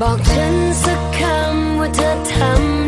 บอกฉันสักคำว่าเธอทำ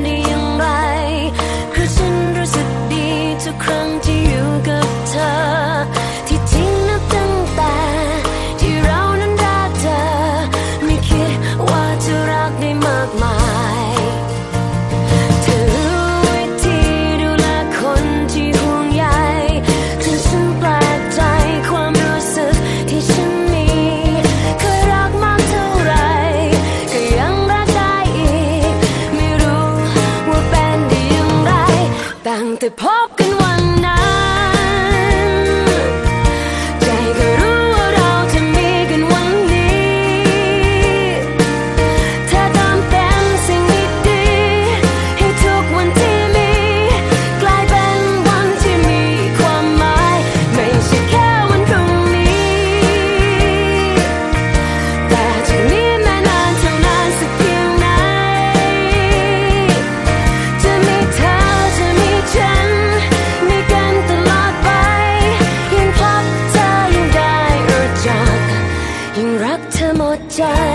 家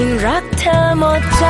ยิ่งรักเธอหมดใจ